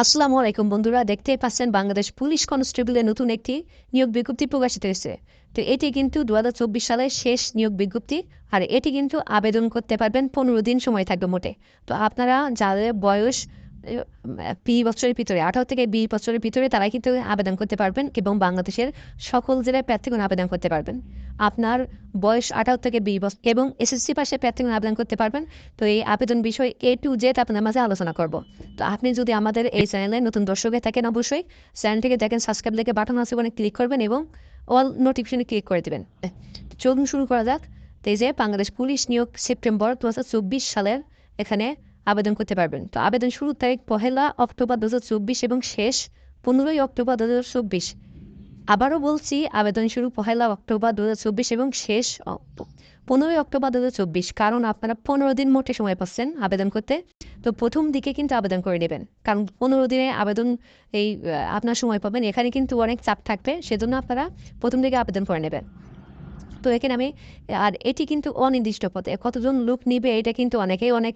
আসসালামু আলাইকুম বন্ধুরা দেখতে পাচ্ছেন বাংলাদেশ পুলিশ কনস্টেবলের নতুন একটি নিয়োগ বিজ্ঞপ্তি প্রকাশিত হয়েছে। তো এটি কিন্তু দু সালে শেষ নিয়োগ বিজ্ঞপ্তি, আর এটি কিন্তু আবেদন করতে পারবেন পনেরো দিন সময় থাকবে মোটে। তো আপনারা যাদের বয়স বিশ বছরের ভিতরে, আঠারো থেকে বিশ বছরের ভিতরে তারা কিন্তু আবেদন করতে পারবেন এবং বাংলাদেশের সকল জেলায় প্রার্থীগণ আবেদন করতে পারবেন। আপনার বয়স আঠারো থেকে বিশ বছর এবং এসএসসি পাশে প্রার্থীগণ আবেদন করতে পারবেন। তো এই আবেদন বিষয় এ টু জেড আপনার মাঝে আলোচনা করব। তো আপনি যদি আমাদের এই চ্যানেলে নতুন দর্শকে থাকেন, অবশ্যই চ্যানেলটিকে দেখেন, সাবস্ক্রাইব লেগে বাটন আছে ওখানে ক্লিক করবেন এবং অল নোটিফিকেশনে ক্লিক করে দেবেন। চলুন শুরু করা যাক। এই যে বাংলাদেশ পুলিশ নিয়োগ সেপ্টেম্বর দু হাজার চব্বিশ সালের এখানে আবেদন করতে পারবেন। তো আবেদন শুরুর তারিখ পহেলা অক্টোবর দু হাজার চব্বিশ এবং শেষ পনেরোই অক্টোবর দু হাজার চব্বিশ। আবারও বলছি, আবেদন শুরু পহেলা অক্টোবর দু হাজার চব্বিশ এবং শেষ পনেরোই অক্টোবর দু হাজার চব্বিশ। কারণ আপনারা পনেরো দিন মোটে সময় পাচ্ছেন আবেদন করতে। তো প্রথম দিকে কিন্তু আবেদন করে নেবেন। কারণ পনেরো দিনে আবেদন এই আপনার সময় পাবেন। এখানে কিন্তু অনেক চাপ থাকবে, সেজন্য আপনারা প্রথম দিকে আবেদন করে নেবেন। তো এখানে আমি, আর এটি কিন্তু অনির্দিষ্ট পথে। কতজন লোক নিবে, এটা কিন্তু অনেকেই অনেক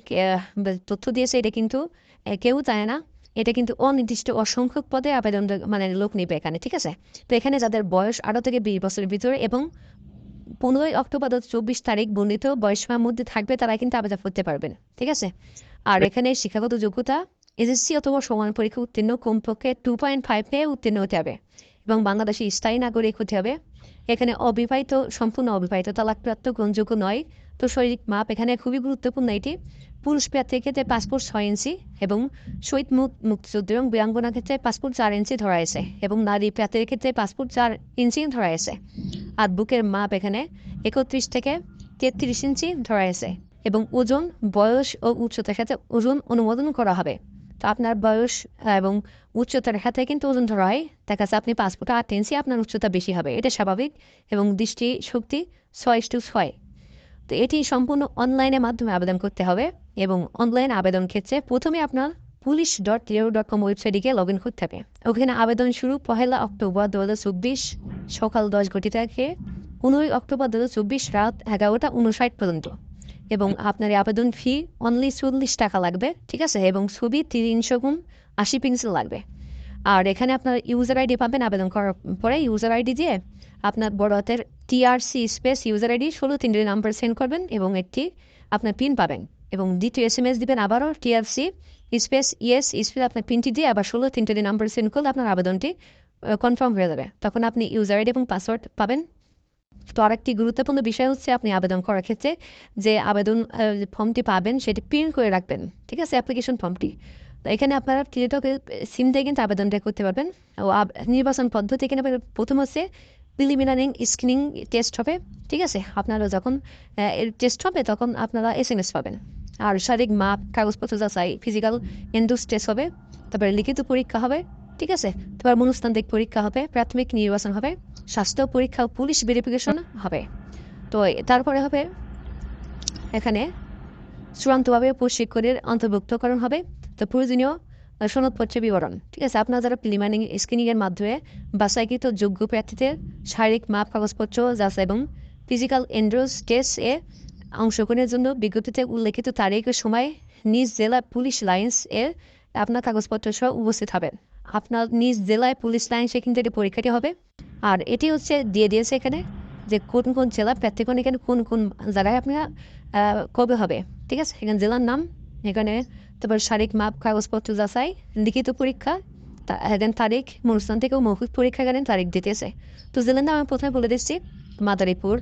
তথ্য দিয়েছে, এটা কিন্তু কেউ চায় না। এটা কিন্তু অনির্দিষ্ট অসংখ্যক পদে আবেদন মানে লোক নিবে এখানে, ঠিক আছে? তো এখানে যাদের বয়স আরও থেকে বিশ বছরের ভিতরে এবং পনেরোই অক্টোবর চব্বিশ তারিখ বর্ণিত বয়সমার মধ্যে থাকবে, তারা কিন্তু আবেদন করতে পারবেন, ঠিক আছে? আর এখানে শিক্ষাগত যোগ্যতা, এসএসসি অথবা সমান পরীক্ষা উত্তীর্ণ কমপক্ষে টু পয়েন্ট ফাইভ উত্তীর্ণ হতে হবে এবং বাংলাদেশি স্থায়ী নাগরিক হতে হবে। এখানে অবিবাহিত, সম্পূর্ণ অবিবাহিত তালাকপ্রাপ্ত গ্রহণযোগ্য নয়। তো শারীরিক মাপ এখানে খুবই গুরুত্বপূর্ণ এটি। পুরুষ প্রার্থীর ক্ষেত্রে পাসপোর্ট ছয় ইঞ্চি এবং শহীদ মুক্তিযুদ্ধ এবং বীরাঙ্গনার ক্ষেত্রে পাসপোর্ট চার ইঞ্চি ধরা আছে এবং নারী প্রার্থীর ক্ষেত্রে পাসপোর্ট চার ইঞ্চি ধরা আছে আর বুকের মাপ এখানে একত্রিশ থেকে তেত্রিশ ইঞ্চি ধরা আছে এবং ওজন, বয়স ও উচ্চতার সাথে ওজন অনুমোদন করা হবে। তো আপনার বয়স এবং উচ্চতার রেখাতে কিন্তু ওজন ধরা দেখা যাচ্ছে আপনি পাসপোর্টে আট ইঞ্চি, আপনার উচ্চতা বেশি হবে। এটা স্বাভাবিক এবং দৃষ্টি শক্তি ছয় টু ছয়। তো এটি সম্পূর্ণ অনলাইনের মাধ্যমে আবেদন করতে হবে এবং অনলাইন আবেদন ক্ষেত্রে প্রথমে আপনার police dot to dot com ওয়েবসাইটে গিয়ে লগ ইন করতে হবে। ওখানে আবেদন শুরু পহেলা অক্টোবর দু হাজার চব্বিশ সকাল দশ ঘটি থেকে পনেরোই অক্টোবর দু হাজার চব্বিশ রাত এগারোটা উনষাট পর্যন্ত। এবং আপনার আবেদন ফি অনলি চল্লিশ টাকা লাগবে, ঠিক আছে? এবং ছবি তিনশো গুণ আশি পিক্সেল লাগবে। আর এখানে আপনার ইউজার আইডি পাবেন আবেদন করার পরে। ইউজার আইডি দিয়ে আপনার বড় হাতের টিআরসি স্পেস ইউজার আইডি ষোলো তিনটে নাম্বার সেন্ড করবেন এবং একটি আপনার পিন পাবেন। এবং দ্বিতীয় এস এম এস দেবেন আবারও টিআরসি স্পেস ইয়েস স্পেস আপনার পিনটি দিয়ে আবার ষোলো তিনটে নাম্বার সেন্ড করলে আপনার আবেদনটি কনফার্ম হয়ে যাবে। তখন আপনি ইউজার আইডি এবং পাসওয়ার্ড পাবেন। তো আরেকটি গুরুত্বপূর্ণ বিষয় হচ্ছে আপনি আবেদন করার ক্ষেত্রে যে আবেদন ফর্মটি পাবেন সেটি প্রিন্ট করে রাখবেন, ঠিক আছে? অ্যাপ্লিকেশন ফর্মটি। তো এখানে আপনারা টেলিটকে সিম দিয়ে কিন্তু আবেদনটা করতে পারবেন। ও নির্বাচন পদ্ধতি এখানে প্রথম হচ্ছে প্রিলিমিনারি স্ক্রিনিং টেস্ট হবে, ঠিক আছে? আপনারা যখন টেস্ট হবে তখন আপনারা এস এম এস পাবেন। আর শারীরিক মাপ, কাগজপত্র যাচাই ফিজিক্যাল এন্ডোস টেস্ট হবে, তারপরে লিখিত পরীক্ষা হবে, ঠিক আছে? তারপর মনস্তান্ত্রিক পরীক্ষা হবে, প্রাথমিক নির্বাচন হবে। স্বাস্থ্য পরীক্ষা, পুলিশ ভেরিফিকেশন হবে। তো তারপরে হবে, এখানে চূড়ান্তভাবে প্রশিক্ষণের অন্তর্ভুক্তকরণ হবে। তো প্রয়োজনীয় সনদপত্রের বিবরণ। ঠিক আছে, আপনার যারা প্রিলিমিনারি স্ক্রিনিংয়ের মাধ্যমে বাসাইকৃত যোগ্য প্রার্থীদের শারীরিক মাপ, কাগজপত্র, যাচাই এবং ফিজিক্যাল এন্ড্রোজ টেস্ট এ অংশগ্রহণের জন্য বিজ্ঞপ্তিতে উল্লেখিত তারিখ, সময়, নিজ জেলা পুলিশ লাইন্স এর আপনার কাগজপত্র সহ উপস্থিত হবেন আপনার নিজ জেলায় পুলিশ লাইন সেখান থেকে পরীক্ষাটি হবে। আর এটি হচ্ছে দিয়ে দিয়েছে এখানে যে কোন কোন জেলা প্রার্থীগণ এখানে কোন কোন জায়গায় আপনারা কবে হবে, ঠিক আছে? এখানে জেলার নাম, এখানে তারপর শারীরিক মাপ, কাগজপত্র যাচাই, লিখিত পরীক্ষা এখানে তারিখ অনুষ্ঠান থেকেও মৌখিক পরীক্ষা এখানে তারিখ দিতেছে। তো জেলার নাম আমি প্রথমে বলে দিচ্ছি, মাদারীপুর,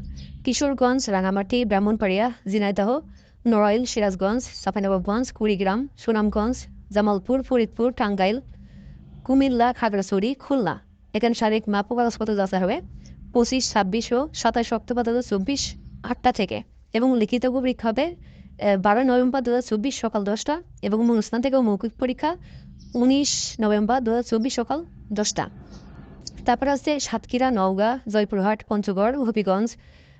কিশোরগঞ্জ রাঙামাটি ব্রাহ্মণপাড়িয়া ঝিনাইদহ, নড়াইল, সিরাজগঞ্জ, সাফাইনবাবগঞ্জ, কুড়িগ্রাম, সুনামগঞ্জ, জামালপুর, ফরিদপুর, টাঙ্গাইল, কুমিল্লা, খাগড়াছড়ি, খুলনা। এখানে শারীরিক মাপ কাগজপত্র যাচাই হবে। পঁচিশ, ছাব্বিশ ও সাতাশ অক্টোবর দু চব্বিশ আটটা থেকে এবং লিখিত পরীক্ষা হবে বারো নভেম্বর দু হাজার চব্বিশ সকাল দশটা এবং অনুষ্ঠান থেকে মৌখিক পরীক্ষা উনিশ নভেম্বর দু হাজার চব্বিশ সকাল দশটা। তারপর আছে সাতক্ষীরা, নওগাঁ, জয়পুরহাট, পঞ্চগড়, হবিগঞ্জ,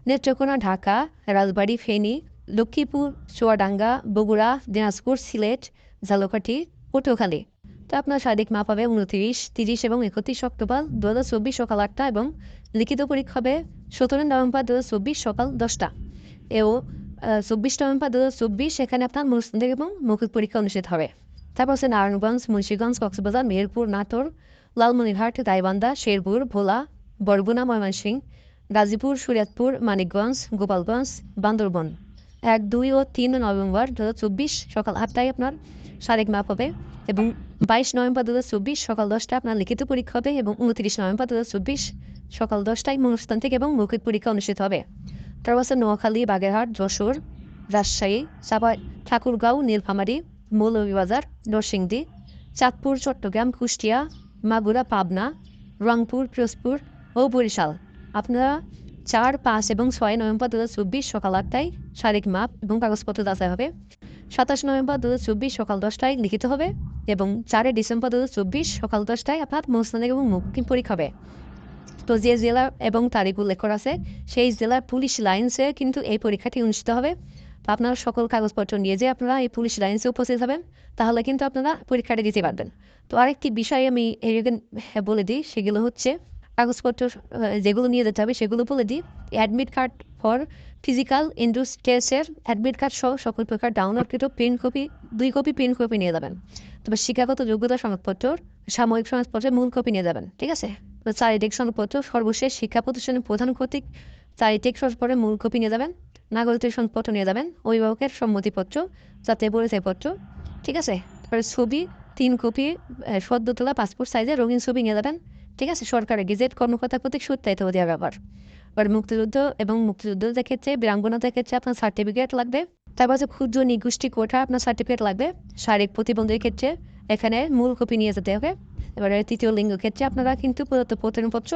নেত্রকোনা, ঢাকা, রাজবাড়ী, ফেনী, লক্ষ্মীপুর, চুয়াডাঙ্গা, বগুড়া, দিনাজপুর, সিলেট, ঝালকাঠি পটুয়াখালী তো আপনার শারীরিক মাপ হবে উনত্রিশ, তিরিশ এবং একত্রিশ অক্টোবর দু হাজার চব্বিশ সকাল আটটা এবং লিখিত পরীক্ষা হবে সতেরো নভেম্বর দু হাজার চব্বিশ সকাল দশটা। এও চব্বিশ নভেম্বর দু হাজার চব্বিশ এখানে আপনার মুসলিম এবং মৌখিক পরীক্ষা অনুষ্ঠিত হবে। তারপর আছে নারায়ণগঞ্জ, মুন্সিগঞ্জ, কক্সবাজার, মেহেরপুর, নাটোর, লালমনিরহাট গাইবান্ধা শেরপুর, ভোলা, বরগুনা, ময়মনসিংহ, গাজীপুর, সুরিয়াতপুর, মানিকগঞ্জ, গোপালগঞ্জ, বান্দরবন। এক, দুই ও তিন নভেম্বর দু হাজার চব্বিশ সকাল আটটায় আপনার শারীরিক মাপ হবে এবং বাইশ নভেম্বর দু হাজার চব্বিশ সকাল দশটায় আপনার লিখিত পরীক্ষা হবে এবং উনত্রিশ নভেম্বর দু হাজার চব্বিশ সকাল দশটায় মনস্তান্ত্রিক এবং মৌখিক পরীক্ষা অনুষ্ঠিত হবে। তার পাশে নোয়াখালী, বাগেরহাট, যশোর, রাজশাহী চাপাই ঠাকুরগাঁও, নীলফামারী, মৌলভীবাজার, নরসিংদী, চাঁদপুর, চট্টগ্রাম, কুষ্টিয়া, মাগুরা, পাবনা, রংপুর, পিরোজপুর ও বরিশাল। আপনারা চার, পাঁচ এবং ছয় নভেম্বর দু হাজার চব্বিশ সকাল আটটায় শারীরিক মাপ এবং কাগজপত্র যাচাই হবে। সাতাশ নভেম্বর দু চব্বিশ সকাল দশটায় লিখিত হবে এবং চারই ডিসেম্বর দু চব্বিশ সকাল দশটায় আপনার মৌস্তানিক এবং মৌখিক পরীক্ষা হবে। তো যে জেলা এবং তারিখ উল্লেখ করা আছে, সেই জেলার পুলিশ লাইন্সে কিন্তু এই পরীক্ষাটি অনুষ্ঠিত হবে। তো আপনার সকল কাগজপত্র নিয়ে যে আপনারা এই পুলিশ লাইন্সে উপস্থিত হবেন, তাহলে কিন্তু আপনারা পরীক্ষাটা দিতে পারবেন। তো আরেকটি বিষয় আমি এই বলে দিই, সেগুলো হচ্ছে কাগজপত্র যেগুলো নিয়ে যেতে হবে সেগুলো বলে দিই। অ্যাডমিট কার্ড ফর ফিজিক্যাল ইন্ডুস টেস্টের অ্যাডমিট কার্ড সহ সকল প্রকার ডাউনলোডকৃত প্রিন্ট কপি দুই কপি প্রিন্ট কপি নিয়ে যাবেন। তবে শিক্ষাগত যোগ্যতা সনদপত্র সাময়িক সনদপত্রের মূল কপি নিয়ে যাবেন, ঠিক আছে? তো চারিদিক সনদপত্র সর্বশেষ শিক্ষা প্রতিষ্ঠানের প্রধান কর্তৃক চারিদিক সনদপত্রের মূল কপি নিয়ে যাবেন নাগরিকের সনদপত্র নিয়ে যাবেন, অভিভাবকের সম্মতিপত্র যাতে পরিচয়পত্র, ঠিক আছে? তারপরে ছবি, তিন কপি সদ্য তোলা পাসপোর্ট সাইজের রঙিন ছবি নিয়ে যাবেন, ঠিক আছে? সরকারের গেজেট কর্মকর্তা কর্তৃক সত্যায়িত দেওয়া ব্যাপার এবার মুক্তিযুদ্ধ এবং মুক্তিযুদ্ধদের ক্ষেত্রে, বীরাঙ্গনাদের ক্ষেত্রে আপনার সার্টিফিকেট লাগবে। তারপর হচ্ছে ক্ষুদ্র নিগোষ্ঠী কোঠা আপনার সার্টিফিকেট লাগবে। শারীরিক প্রতিবন্ধীর ক্ষেত্রে এখানে মূল কপি নিয়ে যেতে হবে। এবারে তৃতীয় লিঙ্গ ক্ষেত্রে আপনারা কিন্তু প্রদত্ত প্রত্যয়নপত্র,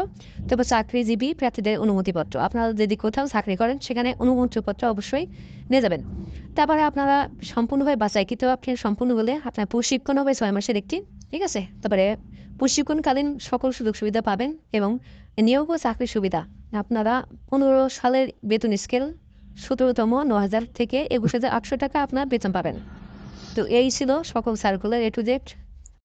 তারপর চাকরিজীবী প্রার্থীদের অনুমতিপত্র। আপনারা যদি কোথাও চাকরি করেন, সেখানে অনুমতিপত্র অবশ্যই নিয়ে যাবেন। তারপরে আপনারা সম্পূর্ণভাবে বাছাইকৃত আপনি সম্পূর্ণ হলে আপনার প্রশিক্ষণ হবে ছয় মাসের একটি, ঠিক আছে? তারপরে প্রশিক্ষণকালীন সকল সুযোগ সুবিধা পাবেন এবং নিয়োগ ও চাকরির সুবিধা। আপনারা পনেরো সালের বেতন স্কেল সতেরোতম ন হাজার থেকে একুশ হাজার আটশো টাকা আপনার বেতন পাবেন। তো এই ছিল সকল সার্কুলার এ টু জেড